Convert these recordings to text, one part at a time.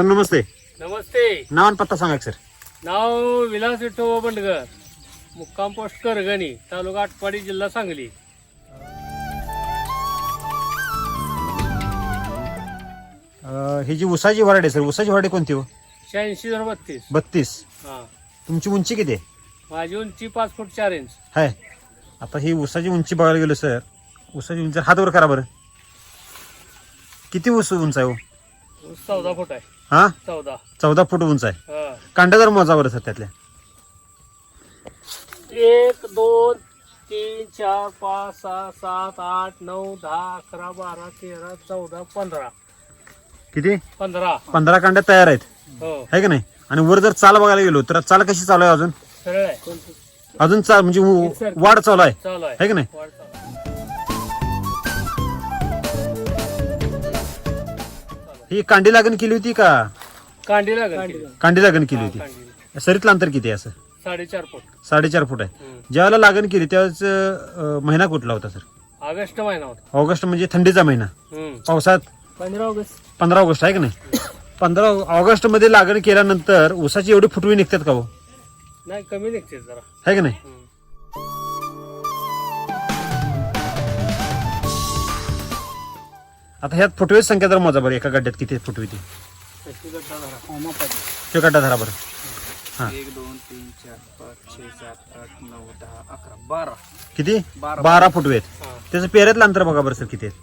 Sir नमस्ते नमस्ते नाव आणि पत्ता सांगा सर नाव विलास विठ्ठल बंडगर मुक्काम पोस्ट करगणी तालुका आटपाडी जिल्हा सांगली अं, ही जी उसाची व्हरायटी आहे सर उसाची व्हरायटी कोणती हो शहाऐंशी हजार बत्तीस बत्तीस हा तुमची उंची किती आहे माझी उंची पाच फूट चार इंच हाय आता ही उसाची उंची बघायला गेलो सर उसाची उंची हात वर करा बरं किती उस उंच आहे हो ऊस चौदा फूट आहे हा? चौदा. चौदा फूट उंच आहे. हा. कांड्या जर मोजा बरं सर त्यातल्या एक दोन तीन चार पाच सहा सात आठ नऊ दहा अकरा बारा तेरा चौदा पंधरा. किती? पंधरा. पंधरा कांड्या तयार आहेत. हो. आहे का नाही? आणि वर जर चाल बघायला गेलो तर चाल कशी चालू आहे अजून? सरळ आहे. अजून चाल म्हणजे उ- वाढ चालू आहे. चालू आहे. आहे का नाही? वाढ ही कांडी लागण केली होती का? कांडी लागेल कांडी लागण केली होती. कांडी सरीतलं अंतर किती आहे असं? साडेचार फूट. साडेचार फूट आहे. हम्म. ज्यावेळेला लागण केली त्यावेळेस अं, महिना कुठला होता सर? ऑगस्ट महिना होता. ऑगस्ट म्हणजे थंडीचा महिना. हम्म. पावसात? पंधरा ऑगस्ट. पंधरा ऑगस्ट आहे का नाही? पंधरा ऑगस्टमध्ये लागण केल्यानंतर उसाची एवढी फुटवी निघतात का हो? नाही कमी निघते जरा. आहे का नाही? हम्म. आता ह्यात फुटवेची संख्या जर मोजा बरं एका गड्ड्यात किती फुटवी ती तशी गड्डा धरा. तो गड्डा धरा बरं हा एक दोन तीन चार पाच छे सात आठ नऊ दहा अकरा बारा किती बारा. बारा फुटवे आहेत हा. त्याचं पेऱ्यातलं अंतर बघा बरं सर किती आहे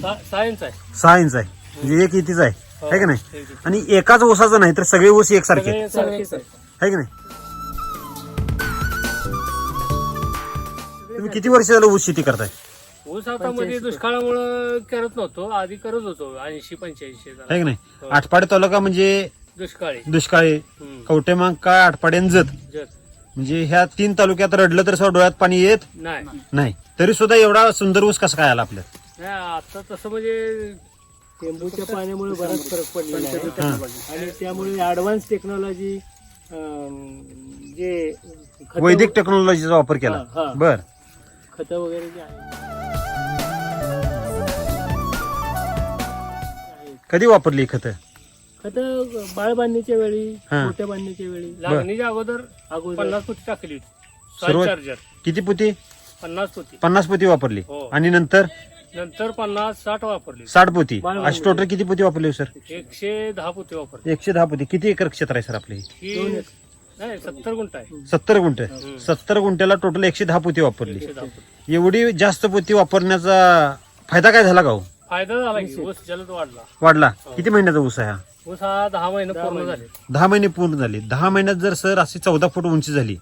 सा- सायन्स आहे सहा इंच आहे म्हणजे एक इतीच आहे हो. आहे का नाही एक. आणि एकाच ऊसाचं नाही तर सगळे ऊस एकसारखे आहेत. सगळे सारखेच आहे. आहे की नाही तुम्ही किती वर्ष झालं ऊस शेती करताय ऊस आता मध्ये दुष्काळामुळे करत नव्हतो आधी करत होतो ऐंशी पंच्याऐंशी नाही? हो. आटपाडी तालुका म्हणजे दुष्काळी. दुष्काळी. हम्म. कवटेमांग का आटपाडी आणि जत. म्हणजे ह्या तीन तालुक्यात रडलं तर डोळ्यात पाणी येत? नाही. नाही. तरी सुद्धा एवढा सुंदर ऊस कसा काय आला आपल्या नाही, आता तसं म्हणजे टेंबूच्या पाण्यामुळे बराच फरक पडलेला. आहे. आणि त्यामुळे ऍडव्हान्स टेक्नॉलॉजी जे वैदिक टेक्नॉलॉजीचा वापर केला. बर. खतं वगैरे जे आहे कधी वापरली खत? खतं बाळ बांधणीच्या वेळी हा. मोठ्या बांधणीच्या वेळी. लागणीच्या अगोदर अगोदर. पन्नास फुटी टाकली. सुरुवात- चार्जर. किती पुती? पन्नास फुटी पन्नास पोती वापरली. हो. आणि नंतर? नंतर पन्नास साठ वापरली. साठ पोती. अशी टोटल किती पोती वापरली हो, सर? एकशे दहा फुटी वापरली. एकशे दहा पोती. किती एकर क्षेत्र आहे सर आपले? ही नाही सत्तर गुंठ आहे. सत्तर गुंठ. सत्तर गुंठ्याला टोटल एकशे दहा पोती वापरली. एकशे दहा फुटी एवढी जास्त पोती वापरण्याचा फायदा काय झाला का हो? फायदा झाला की ऊस जलद वाढला. वाढला. किती महिन्याचा ऊस आहे हा? ऊस हा दहा महिने पूर्ण झाले. दहा महिने पूर्ण झाले. दहा महिन्यात जर सर अशी चौदा फूट उंची झाली.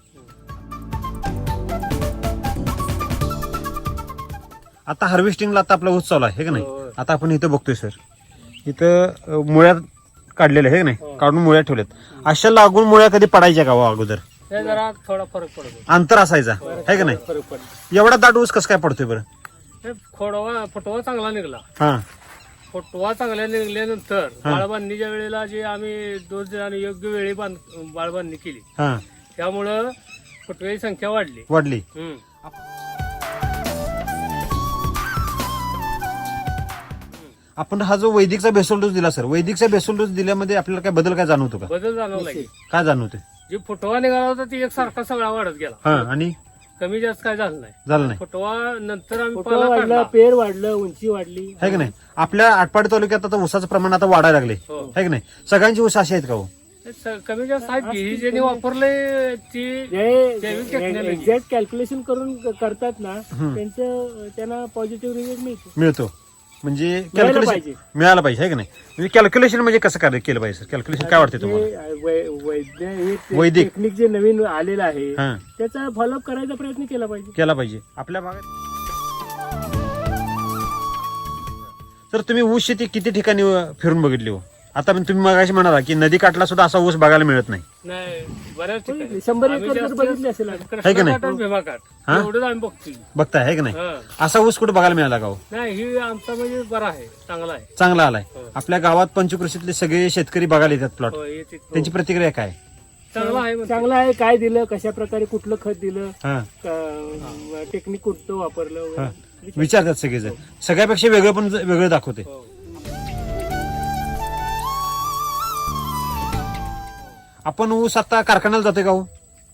आता हार्वेस्टिंगला आता आपला ऊस चालू आहे हे का नाही? होय. आता आपण इथं बघतोय सर. इथं अं, मुळ्या काढलेल्या आहे का नाही? हो. काढून मुळ्या ठेवल्यात. अशा लागून मुळ्या कधी पडायच्या का हो अगोदर? ते जरा थोडा फरक पडतो. अंतर असायचा आहे का नाही? फरक एवढा दाट ऊस कसं काय पडतोय बरं? खोडवा फुटवा चांगला निघला. हा. फुटवा चांगला निघल्यानंतर बाळबांधणीच्या वेळेला जे आम्ही दिला आणि योग्य वेळी बांध बाळबांधणी केली. हा. त्यामुळं फुटव्याची संख्या वाढली. वाढली. हम्म. आपण हा जो वैदिकचा बेसोल डोस दिला सर वैदिकचा बेसोल डोस दिल्यामध्ये आपल्याला काय बदल काय जाणवतो का? बदल जाणवला की. काय जाणवते जे फुटवा निघाला होता ती एकसारखा सगळा वाढत गेला. हा आणि? कमी जास्त काय झालं नाही. झालं नाही. फुटवा नंतर आम्ही फोटो वाढला काढला. पेर वाढलं उंची वाढली. आहे की नाही? आपल्या आटपाडी तालुक्यात आता ऊसाचं प्रमाण आता वाढायला लागले. हो. आहे की नाही? सगळ्यांची ऊस अशी आहेत का हो? हे स- कमी जास्त आहेत की. ही ज्यांनी वापरले ती जैविक. एक्झॅक्ट कॅल्क्युलेशन करून क- करतात ना त्यांचं त्यांना पॉझिटिव्ह रिझल्ट मिळतो. मिळतो. म्हणजे मिळायला कॅल्क्युलेशन पाहिजे. मिळायला पाहिजे आहे की नाही? म्हणजे कॅल्क्युलेशन म्हणजे कसं काय केलं पाहिजे सर? कॅल्क्युलेशन काय वाटते तुम्हाला? वैदिक. टेक्निक जे नवीन आलेलं आहे हा. त्याचा फॉलोअप करायचा प्रयत्न केला पाहिजे. केला पाहिजे. आपल्या भागात तर तुम्ही ऊस शेती किती ठिकाणी अं, फिरून बघितली हो? आता पण तुम्ही मगाशी म्हणाला की नदी काठला सुद्धा असा ऊस बघायला मिळत नाही नाही बऱ्याच ठिकाणी शंभर आम्ही एकर जर जास्त बघितली असेल आता. है का नाही? कृष्णाकाठ आणि भीमाकाठ हा? एवढंच आम्ही बघतोय बघताय आहे की नाही हा. असा ऊस कुठे बघायला मिळाला का हो नाही ही आमचा म्हणजे बरा आहे चांगला आहे चांगला आलाय हो. आपल्या गावात पंचकृषीतले सगळे शेतकरी बघायला येतात प्लॉट हो, येते. त्यांची प्रतिक्रिया काय चांगला आहे म्हणते. चांगलं आहे काय दिलं कशा प्रकारे कुठलं खत दिलं हा टेक्निक कुठचं वापरलं हा. वगैरे. विचारतात सगळेजण सगळ्यापेक्षा वेगळं पण वेगळं दाखवते हो. आपण ऊस आता कारखान्याला जातोय का हो?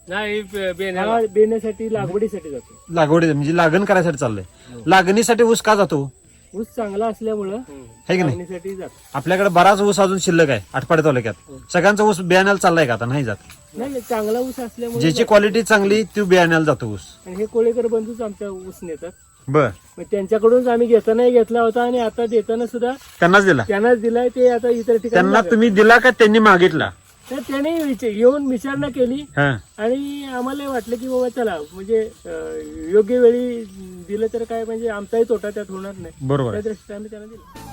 नाही बे- बेण्याला. ह्या बेण्यासाठी लागवडीसाठी जातो लागवडी म्हणजे लागण करायसाठी चाललंय. लागणीसाठी ऊस का जातो? ऊस चांगला असल्यामुळं हम्म. है की नाही? लागणीसाठी जातो. आपल्याकडे बराच ऊस अजून शिल्लक आहे आठपाडी तालुक्यात. सगळ्यांचा ऊस बियाण्याला चाललाय का आता? नाही जात. नाही नाही, चांगला ऊस असल्यामुळे ज्याची. क्वालिटी चांगली ती बियाण्याला जातो ऊस. आणि हे कोळेकर बंधूच आमच्या ऊस नेतात. बर. मग त्यांच्याकडूनच आम्ही घेतानाही घेतला होता आणि आता देताना सुद्धा त्यांनाच दिला? त्यांनाच दिलाय ते आता इतर ठिकाणी त्यांना. तुम्ही दिला का त्यांनी मागितला? तर त्याने विचार येऊन विचारणा केली. हा. आणि आम्हाला वाटलं की बाबा चला म्हणजे अं, योग्य वेळी दिलं तर काय म्हणजे आमचाही तोटा त्यात होणार नाही. बरोबर. त्या आहे दृष्टीने आम्ही त्यांना दिलं.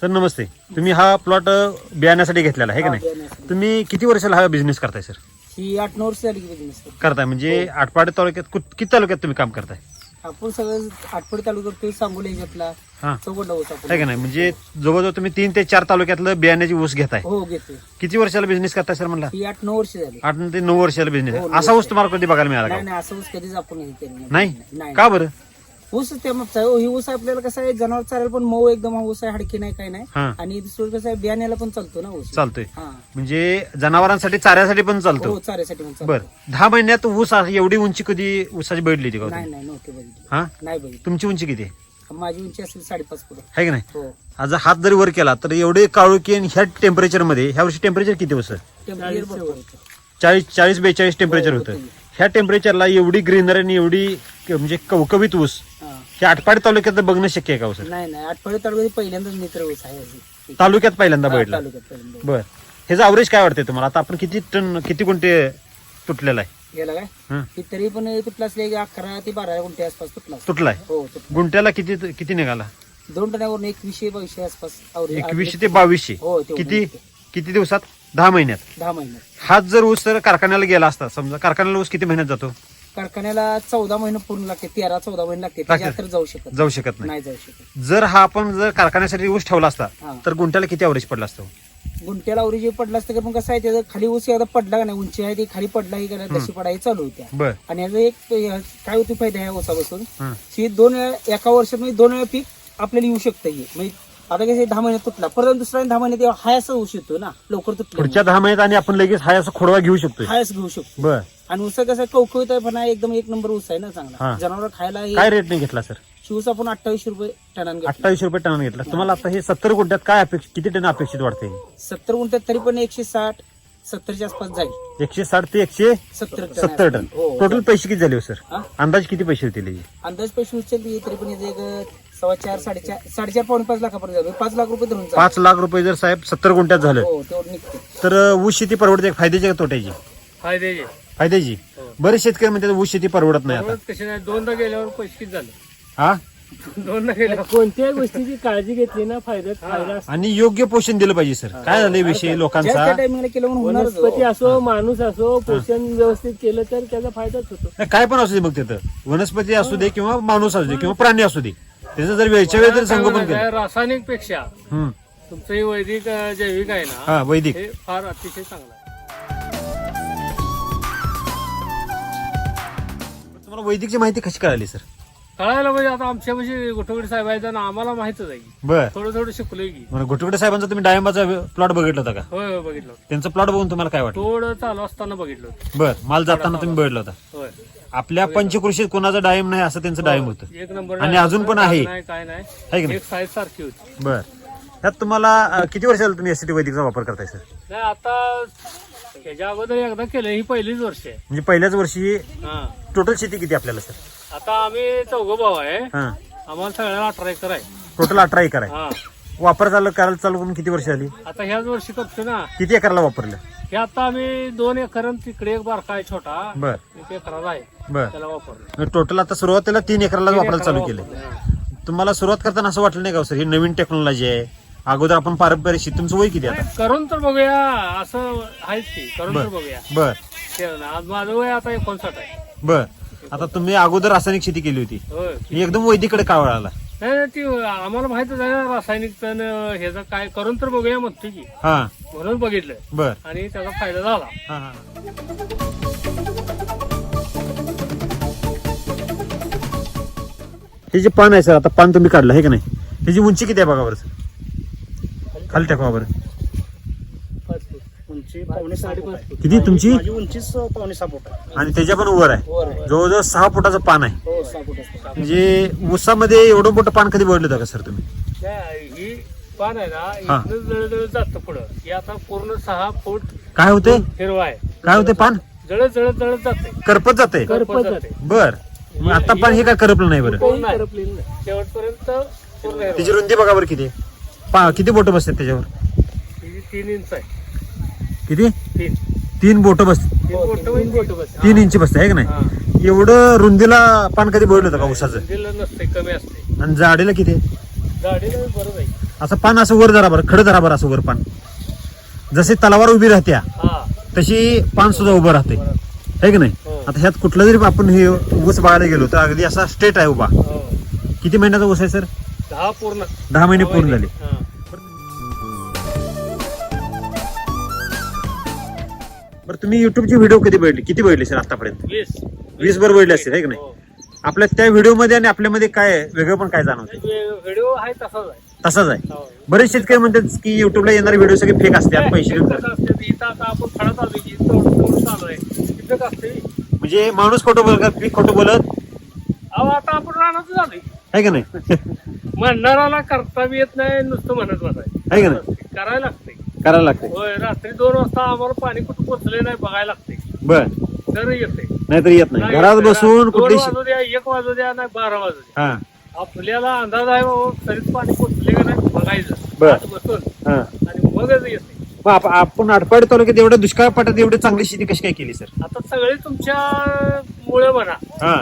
सर नमस्ते. तुम्ही हा प्लॉट बियाण्यासाठी घेतलेला आहे का नाही? तुम्ही किती वर्षाला हा बिझनेस करताय सर? ही आठ नऊ वर्ष झाली की बिझनेस करताय. म्हणजे आटपाडी तालुक्यात किती तालुक्यात तुम्ही काम करताय? आपण सगळं आठवडी तालुक्यात करतोय सांगोली घेतला. हा. चौघडला ऊस आपण आहे का नाही? म्हणजे जवळजवळ तुम्ही तीन ते चार तालुक्यातलं बियाण्याची ऊस घेताय. हो घेतोय. किती वर्षाला बिझनेस करताय सर म्हणला? ही आठ नऊ वर्ष झाली. आठ ते नऊ वर्षाला बिझनेस हो, असा ऊस तुम्हाला कधी बघायला मिळाला नाही का? नाही असं ऊस कधीच आपण हे केलं नाही? नाही. का बरं? ऊस त्या मागचा आहे. ही ऊस आपल्याला कसं आहे जनावर चालेल पण मऊ एकदम हा ऊस आहे हाडकी नाही काय नाही. हा. आणि दुसरं कसं आहे बियाण्याला पण चालतो ना ऊस. चालतोय. हा. म्हणजे जनावरांसाठी चाऱ्यासाठी पण चालतो. हो चाऱ्यासाठी पण चालतो. बर. दहा महिन्यात ऊस आहे- एवढी उंची कधी ऊसाची बैठली होती का नाही? नाही नव्हते बघितली हा? नाही बघितली तुमची उंची किती? आहे माझी उंची असेल साडेपाच फुट. है की नाही? हो. आज हात जरी वर केला तर एवढे काळोखी आणि ह्या टेम्परेचरमध्ये ह्या वर्षी टेम्परेचर किती होतं? टेम्परेचर भरपूर होतं. चाळीस चाळीस बेचाळीस टेम्परेचर हो, होतं. होतं. ह्या टेम्परेचरला एवढी ग्रीनरी आणि एवढी क- म्हणजे कवकवीत ऊस हा. हे आटपाडी तालुक्यात बघणं शक्य आहे का हो नाही नाही. आठवडी तालुक्यात पहिल्यांदाच मित्र ऊस आहे अजून. तालुक्यात पहिल्यांदा हा, बघितला. तालुक्यात पहिल्यांदा. बर. ह्याचं अवरेज काय वाटतंय तुम्हाला? आता आपण किती टन किती गुंठे तुटलेला आहे? गेला काय? हं. की तरी पण तुटला असले की अकरा ते बारा गुंठे आसपास तुटला असेल. तुटलाय? हो तुटला. गुंठ्याला किती किती निघाला? दोन टनावरून एकवीसशे बावीसशे आसपास आवरेज- एकवीसशे ते बावीसशे. हो तेवढं किती निघते. किती दिवसात? दहा महिन्यात. दहा महिन्यात. हाच जर ऊस जर कारखान्याला गेला असता समजा कारखान्याला ऊस किती महिन्यात जातो? कारखान्याला चौदा महिने पूर्ण लागते तेरा चौदा महिने लागते त्याच्या तर जाऊ शकत नाही. जाऊ शकत नाही. नाही जाऊ शकत. जर हा आपण जर कारखान्यासाठी ऊस ठेवला असता हा. तर गुंठ्याला किती अवरेज पडला असतो? गुंट्याला आवरेज पडला असतं का पण कसं आहे त्याचं खाली ऊस एकदा पडला का नाही उंची आहे ती खाली पडला की काय तशी पडायची चालू होत्या बर. आणि याचा एक काय होती फायदा ह्या ऊसापासून? हं. की दोन वेळा एका वर्षात म्हणजे दोन वेळा पीक आपल्याला येऊ शकतं हे. म्हणजे आता कसं दहा महिन्यात तुटला. परत दुसरा दहा महिन्यात तेव्हा हाय असं ऊस येतो ना. लवकर तुटला पुढच्या दहा महिन्यात आणि आपण लगेच हा असं खोडवा घेऊ शकतोय. हायस घेऊ शकतो. बर. आणि ऊस कसं कवकवीत आहे पण हा एकदम एक नंबर ऊस आहे ना हा. चांगला जनावर खायला हे काय रेटने घेतला सर शिवस आपण अठ्ठावीस रुपये टनान घेतला. अठ्ठावीस रुपये टन घेतला. तुम्हाला आता हे सत्तर गुंठ्यात काय अपेक्षित किती टन अपेक्षित वाटते सत्तर गुंठ्यात तरी पण एकशे साठ सत्तरच्या आसपास जाईल. एकशे साठ ते एकशे सत्तर टन सत्तर टन. हो टोटल पैसे किती झाले हो सर हा? अंदाज किती पैसे होतील हे? अंदाज पैसे उचलली तरी पण याचं एक सव्वा चार साडेचार साडेचार पावणे पाच लाखापर्यंत जातो पाच लाख रुपये धरून. पाच लाख रुपये जर साहेब सत्तर गुंठ्यात झालं हो तेवढं निघते. तर ऊस शेती परवडते का? फायद्याची का तोट्याची? फायद्याचे. फायद्याची? हो. बरेच शेतकरी म्हणतात ऊस शेती परवडत नाही आता. कशी नाही. दोनदा गेल्यावर पैसे झाले? हा? दोनदा गेल्यावर. कोणत्याही गोष्टीची काळजी घेतली ना फायद्यात फायदा असतो. आणि योग्य पोषण दिलं पाहिजे सर. काय झालंय विषय ज्या लोकांचा त्या टायमिंगला केलं म्हणून होणारच वनस्पती हो. असो माणूस असो पोषण व्यवस्थित केलं तर त्याचा फायदाच होतो. नाही, काय पण असू दे मग तिथं. वनस्पती असू दे किंवा माणूस असू दे किंवा प्राणी असू दे. त्याचं जर वेळच्या वेळ जर संगोपन केलं. रासायनिकपेक्षा हम्म. तुमचं हे वैदिक अं, जैविक आहे ना हा वैदिक. हे फार अतिशय चांगलं आहे. तुम्हाला वैदिकची माहिती कशी कळाली सर? कळायला पाहिजे आता आमच्या म्हणजे गोठवडी साहेब आहेत ना आम्हाला माहितच आहे. की. बर. थोडं थोडं शिकलोय की. मला घोटवडे साहेबांचा तुम्ही डाळिंबाचा प्लॉट बघितला होता का? होय होय बघितलं होतं. त्यांचा प्लॉट बघून तुम्हाला काय वाटलं? थोडं चालू असताना बघितलं होतं. बर माल जाताना तुम्ही बघितला होता. होय. आपल्या पंचकृषीत कोणाचं डाळिंब नाही असं त्यांचं डाळिंब होतं. एक नंबर आणि अजून पण आहे. नाही काय नाही. है की नाही? एक साईज सारखी होती. बर. त्यात तुम्हाला अं, किती वर्ष झालं तुम्ही एसटी वैदिकचा वापर करताय सर? नाही आता ह्याच्या अगोदर एकदा केलं ही पहिलीच वर्ष आहे. म्हणजे पहिल्याच वर्षी हा. टोटल शेती किती आपल्याला सर? आता आम्ही चौघ भाऊ आहे. हा. आम्हाला सगळ्याला अठरा एकर आहे. टोटल अठरा एकर आहे. हा. वापर झालं करायला चालू करून किती वर्ष झाली? आता ह्याच वर्षी करतो ना. किती एकरला वापरलं? हे आता आम्ही दोन एकर आणि तिकडे एक बारका आहे छोटा. बर. एक एकराला आहे. बर. त्याला वापरलं. टोटल आता सुरुवातीला तीन एकरला वापरायला चालू केलं. तुम्हाला सुरुवात करताना असं वाटलं नाही का हो सर? ही नवीन टेक्नॉलॉजी आहे. अगोदर आपण पारंपरिक शेती तुमचं वय किती आता नाही, करून तर बघूया. असं आहेच की करून तर बघूया. बर. ते ना, आज माझं वय आता एकोणसाठ आहे. बर. आता तुम्ही अगोदर रासायनिक शेती केली होती. होय. मी एकदम वैदिकडे का वळाला नाही नाही, ती आम्हाला माहितच आहे ना रासायनिक तण ह्याचं काय करून तर बघूया म्हणतो की. हा. म्हणून बघितलं बर. आणि त्याचा फायदा झाला. हा हा. हे जे पान आहे सर आता पान तुम्ही काढलं आहे का नाही? त्याची उंची किती आहे बघा बरं सर? खाली टाका बरं? पावणे सहा फूट आहे. किती? तुमची? माझी उंचीच पावणे सहा फूट आहे. आणि त्याच्या पण वर आहे. वर आहे. जवळजवळ सहा फुटाचं पान आहे. हो सहा फूट असतं. म्हणजे ऊसामध्ये एवढं मोठं पान कधी बघितलं होतं का सर तुम्ही? नाही, ही पान आहे ना हा. इथनं जळजळ जातं पुढं. हे आता पूर्ण सहा फूट काय होते? हिरवा आहे. काय होते पान? जळत जळत जळत जाते. करपत जाते? करपत जाते. बर. मग आता पान हे काय करपलं नाही बरं. करपलेलं नाही. शेवटपर्यंत पूर्ण हिरवा त्याची रुंदी बघा बरं किती. पा किती बोट बसतात त्याच्यावर? ही तीन इंच आहे. किती? तीन. तीन बोट बस. तीन बोटं तीन बोटं बस. तीन इंची बसते आहे का नाही. एवढं रुंदीला पान कधी बघितलं होतं का ऊसाचं? दिलं नसते कमी असते. आणि जाडीला किती? बरोबर असं पान असं वर जरा बरं खडं जरा बरं असं वर पान. जसे तलावार उभी राहत्या हा. तशी पान सुद्धा उभं राहते. आहे की नाही? हो. आता ह्यात कुठलं जरी आपण हे ऊस बघायला गेलो तर अगदी असा स्ट्रेट आहे उभा. हो. किती महिन्याचा ऊस आहे सर? दहा पूर्ण. दहा महिने पूर्ण झाले. बरं तुम्ही युट्यूबचे व्हिडिओ कधी बघितले? किती बघितले सर आतापर्यंत? वीस. वीस भर बघितले असतील की नाही? हो. आपल्या त्या व्हिडिओमध्ये आणि आपल्यामध्ये काय आहे? वेगळं पण काय जाणवते व्हिडिओ आहे तसाच आहे. तसाच आहे. हो. बरेच शेतकरी म्हणतात की युट्यूबला येणारे व्हिडिओ सगळे फेक असतात पैसे इथं देऊन कसं असते, इथं आता आपण तोड तोड चालू आहे. तिथं कसं असते? म्हणजे माणूस खोटं बोलत का पीक खोटं बोलत? अहो आता आपण राहणार झालोय. आहे का नाही? म्हणणाराला करता बी येत नाही नुसतं म्हणत बसायचं. आहे का नाही? करायला लागते करायला लागते. होय रात्री दोन वाजता आम्हाला पाणी कुठं पोचले नाही बघायला लागते. बर. तर येते. नाहीतर येत नाही. घरात. बसून दोन कुठली वाजू द्या एक वाजू द्या नाही बारा वाजू द्या. हा. आपल्याला अंदाज आहे बाबा तरीच पाणी पोचले का नाही बघायचं. बर. आत बसून. हा. आणि मगच येते. मग आप- आपण आटपाडी तालुक्यात एवढं दुष्काळ पाठात एवढी चांगली शेती कशी काय केली सर? आता सगळे तुमच्या मुळे म्हणा. हा.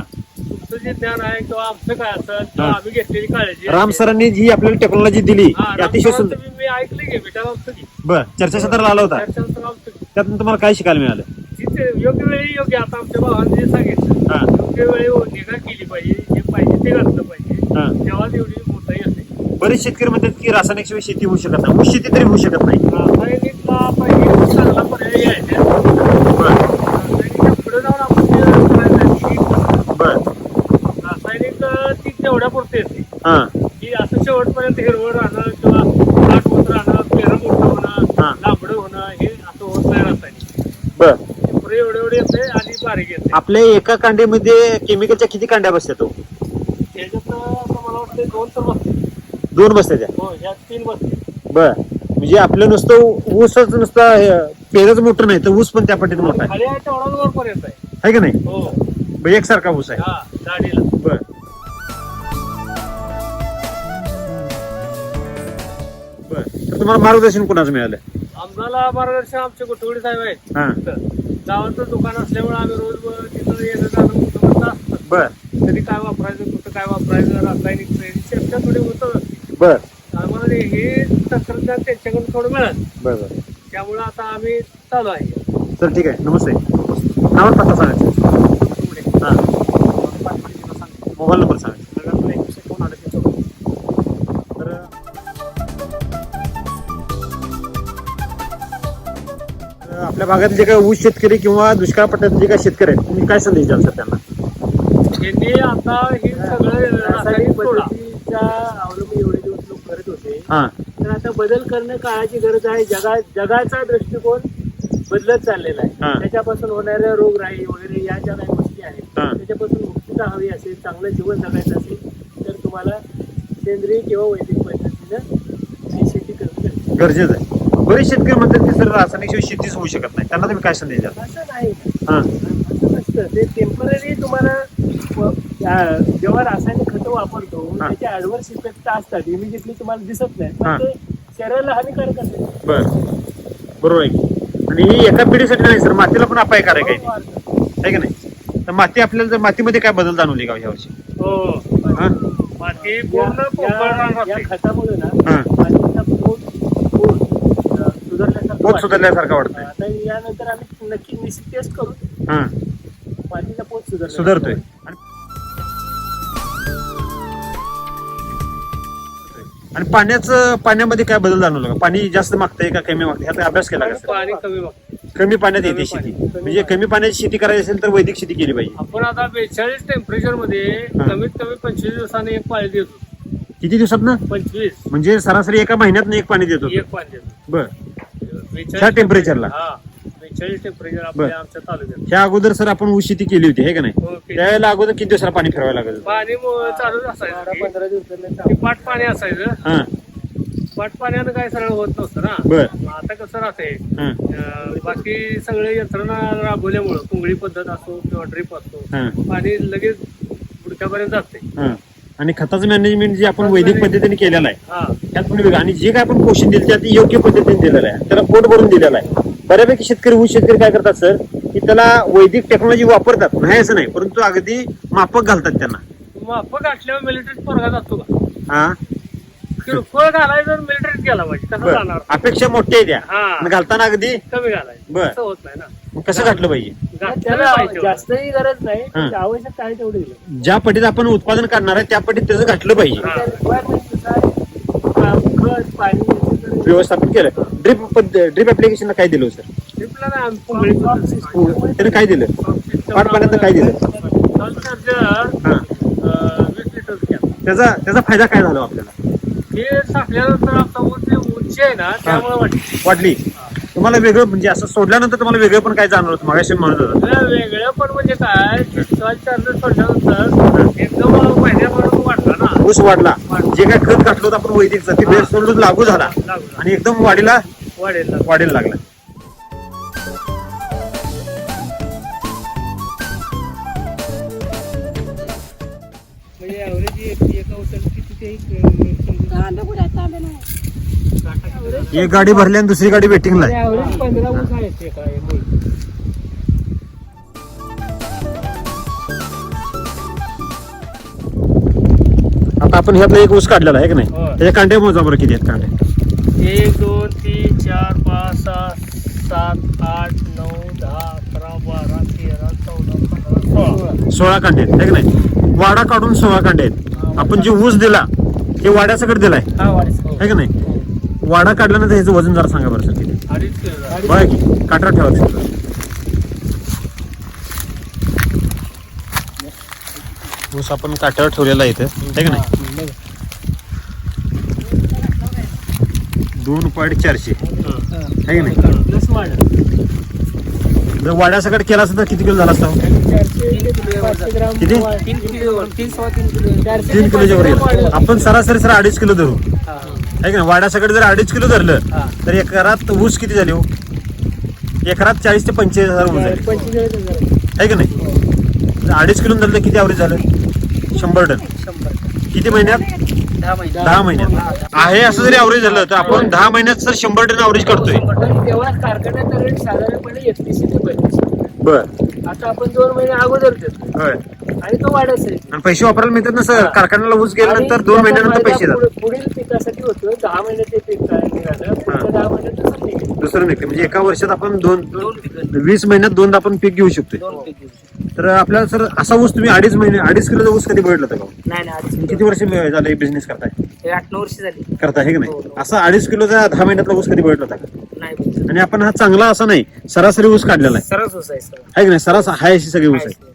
तुमचं जे ज्ञान आहे किंवा आमचं काय असेल किंवा हा. आम्ही घेतलेली काळजी राम सरांनी जी आपल्याला टेक्नॉलॉजी दिली हा, ती अतिशय रामसरांचं सुंदर. मी मी ऐकलं की. बर चर्चासत्राला आला होता. की. त्यातून तुम्हाला काय शिकायला मिळालं? जिथे योग्य वेळी योग्य आता आमच्या भावाने जे सांगितलं हा. योग्य वेळी निगा केली पाहिजे जे पाहिजे ते घातलं पाहिजे. हा. तेव्हा तेवढी मोठाई असते बरेच शेतकरी म्हणतात की रासायनिक शिवाय शेती होऊ शकत नाही. ऊस शेती तरी होऊ शकत नाही. रासायनिकला पाहिजे चांगला पर्याय आहे. बर रासायनिकच्या पुढे जाऊन आपण ते करायचं आहे. की बर रासायनिक अं, ती तेवढ्या पुरते येते हा की असं शेवटपर्यंत हिरवळ राहणं किंवा दाट होत राहणं पेरं मोठं होणं हा. लांबडं होणं हे असं होत नाही रासायनिक. बर. एवढे एवढे येते आणि बारीक येते. आपल्या एका कांड्यामध्ये केमिकलच्या किती कांड्या बसतात हो? त्याच्यात मला वाटतं दोन तर बसते दोन बसतात त्या? हो तीन बसते बर. म्हणजे आपलं नुसतं ऊसच नुसतं पेरच मोठं नाही तर ऊस पण त्या पट्टीत मोठा आहे. आहे. का नाही? हो. ब- एकसारखा ऊस आहे. बर. तर तुम्हाला मार्गदर्शन कोणाचं मिळालं? आम्हाला मार्गदर्शन आमचे गोटवडी साहेब आहेत. हा. तिथं. गावाचं दुकान असल्यामुळे आम्ही रोज तिथं येणं जाणं होतं असतं. बर. कधी काय वापरायचं कुठं काय वापरायचं रासायनिक ही चर्चा थोडी असते बर. आम्हाला हे- हे तंत्रज्ञान त्यांच्याकडून थोडं मिळालं. बर बर. त्यामुळे आता आम्ही चालू आहे. सर ठीक आहे. नमस्ते. नाव पत्ता सांगायचं. हा. मोबाईल नंबर सांगायचा. आपल्या भागातले जे काही ऊस शेतकरी किंवा दुष्काळ पट्ट्यातले जे काही शेतकरी आहेत तुम्ही काय संदेश द्याल सर त्यांना त्यांनी आता हे सगळं रासायनिक रासायनिक सोडा पद्धतीच्या अवलंबून एवढे दिवस लोक करत होते हा तर आता बदल करणं काळाची गरज आहे जगा जगाचा दृष्टिकोन बदलत चाललेला हा. आहे त्याच्यापासून होणाऱ्या रोगराई वगैरे या ज्या काही गोष्टी आहेत हा. त्याच्यापासून मुक्तता हवी असेल चांगलं जीवन जगायचं असेल तर तुम्हाला सेंद्रिय किंवा वैदिक पद्धतीनं ही शेती करणं गरजेचं आहे. बरेच शेतकरी म्हणतात की सर रासायनिक शिवाय शेतीच होऊ शकत नाही. त्यांना तुम्ही काय संदेश द्याल? असं नाही. हा. असं नसतं. ते टेंपररी तुम्हाला व- जेव्हा रासायनिक खतं वापरतो हा. त्याचे ऍडव्हर्स इफेक्ट असतात इमिजिएटली तुम्हाला दिसत नाही. हा. पण ते शरीराला हानिकारक असेल. बर. बरोबर आहे की. आणि ही एका पिढीसाठी नाही सर. मातीला पण अपायकारक आहे ती. आहे का नाही? तर माती आपल्याला जर मातीमध्ये काय बदल जाणवली का यावर्षी? हो. हा. माती या- पूर्ण या- या. खतामुळे ना हा पोत पोत, अं, सुधारल्यासारखं पोत वाटतं. सुधारल्यासारखं वाटतंय आता यानंतर आम्ही नक्की निश्चित टेस्ट करू. हा. मातीचा पोत सुधार सुधारतोय. आणि आणि पाण्याचं पाण्यामध्ये काय बदल जाणवलं का? पाणी जास्त मागतंय का कमी मागतंय? ह्याचा अभ्यास केला का? पाणी कमी मागतं. कमी पाण्यात येते शेती. पाणी. म्हणजे कमी पाण्याची शेती करायची असेल तर वैदिक शेती केली पाहिजे. आपण आता बेचाळीस टेम्परेचरमध्ये हा. कमीत कमी पंचवीस दिवसाने एक पाळी देतो. किती दिवसात ना पंचवीस. म्हणजे सरासरी एका महिन्यात एक पाणी देतो एक पाणी देतो. बर. ह्या टेम्परेचरला हा बेचाळीस टेम्परेचर. आपल्या आमच्या तालुक्यात. ह्या अगोदर सर आपण ऊस शेती केली होती हे का नाही? हो, केली. त्यावेळेला अगोदर किती दिवसाला पाणी फिरवायला लागत होतं? पाणी मग चालूच असायचं. पंधरा पाट पाणी असायचं. हा. पाट पाण्यानं काय सरळ होत नव्हतं ना. बर. आता कसं राहतंय? हा. अं, बाकी सगळे यंत्रणा राबवल्यामुळं कुंगळी पद्धत असो किंवा ड्रीप असो हा. पाणी लगेच गुडक्यापर्यंत जाते हा. आणि खताचं मॅनेजमेंट जे आपण वैदिक पद्धतीने केलेलं आहे हा. त्यात पण वेगळं. आणि जे काय आपण पोषण दिलं त्यात योग्य पद्धतीने दिलेलं आहे. त्याला पोट भरून दिलेलं आहे. बऱ्यापैकी शेतकरी ऊस शेतकरी काय करतात सर की त्याला वैदिक टेक्नॉलॉजी वापरतात. नाही असं नाही. परंतु अगदी मापक घालतात त्यांना. माफक गाठल्यावर मिलिटरीत पोरगा जातो का? हा? किरकोळ घालायचं मिलिटरीत गेला पाहिजे. कसं बर. जाणार. अपेक्षा मोठी आहे त्या. घालताना अगदी कमी घालायचं. बर. होत नाही ना. कसं घातलं पाहिजे? त्याला. जास्तही गरज नाही हा. आवश्यक काय तेवढं. दिलं ज्या पटीत आपण उत्पादन करणार आहे त्या पटीत त्याचं घातलं पाहिजे. त्या requirement नुसार, अं, खत पाणी व्यवस्थापन केलं. ड्रिप ड्रिप ऍप्लिकेशनला काय दिलं सर? आम्ही. त्याने काय दिलं? पाट पाण्यात काय दिलं? दोन चार्जर, हा. अं, वीस लिटर घ्या. त्याचा त्याचा फायदा काय झाला आपल्याला? हे टाकल्यानंतर आता उंची उंची आहे ना त्यामुळे वाटते वाटली तुम्हाला वेगळं म्हणजे असं सोडल्यानंतर तुम्हाला वेगळं पण काय जाणवलं? होतं मागाशी म्हणत होता. वेगळं वेगळं पण म्हणजे काय चार्जर सोडल्यानंतर एकदम महिन्यापर्यंत वाटला ना. ऊस वाढला. जे काय खत घातलं होतं आपण वैदिकचं ते बेस सोडून लागू झाला. लागला आणि एकदम वाढीला वाढेल. वाढीला लागला. म्हणजे ऍव्हरेज एका किती ते एक गाडी भरली आणि दुसरी गाडी वेटिंगला आहे. ऍव्हरेज पंधरा ऊस आहेत एका मुळी. आता आपण ह्यातला एक ऊस काढलेला आहे की नाही. त्याच्या कांडे मोजा बरं किती आहेत कांडे एक दोन तीन चार पाच सहा सात आठ नऊ दहा अकरा बारा तेरा चौदा पंधरा सोळा. कांडे आहेत की नाही? वाडा काढून सोळा कांडे आहेत. आपण जे ऊस दिला ते वाड्यासकट दिलाय. की नाही? वाडा काढल्यानंतर ह्याचं वजन जरा सांगा बरं सर किती. बघा की काटा ठेवायचं ऊस आपण काट्यावर ठेवलेला आहे इथं है की नाही? दोन पॉईंट चारशे. है की नाही? जर वाड्यासकट केला असता तर किती किलो झाला असता? किती? तीन किलो किलोच्या वर आपण सरासरी सर अडीच किलो धरू. आहे की नाही? वाड्यासकट जर अडीच किलो धरलं तर एकरात ऊस किती झाले हो? एकरात चाळीस ते पंचेचाळीस हजार ऊस झाले. आहे की नाही? अडीच किलो धरलं किती ॲव्हरेज झालं? शंभर टन. किती महिन्यात? दहा महिने. दहा महिन्यात. आहे असं जरी ॲव्हरेज झालं तर आपण दहा महिन्यात सर शंभर टन ॲव्हरेज करतोय. बर. आता आपण दोन महिने अगोदर आणि तो पैसे वापरायला मिळतात ना सर? कारखान्याला ऊस गेल्यानंतर आणि दोन त्याचा महिन्यानंतर फायदा पैसे जातात पुढे- पुढील पिकासाठी होतो दहा महिने ते पीक काय निघालं पुढच्या दहा महिन्यात दुसरं निघेल दुसरं नाही म्हणजे एका वर्षात आपण दोन दोन पिकं वीस महिन्यात दोनदा आपण पीक घेऊ शकतोय. दोन पीक घेऊ शकतो. तर आपल्याला सर असा ऊस तुम्ही अडीच महिने अडीच किलोचा ऊस कधी बघितला होता का? नाही नाही अडीच किती वर्ष झाले बिझनेस करताय? हे आठ नऊ वर्ष झाली. करताय हे की नाही? असा अडीच किलोचा दहा महिन्यातला ऊस कधी बघितला होता का? नाही आणि आपण हा चांगला असा नाही सरासरी ऊस काढलेला आहे. सरस होत आहे सर. आहे की नाही? सरास हाय अशी सगळी ऊस आहे.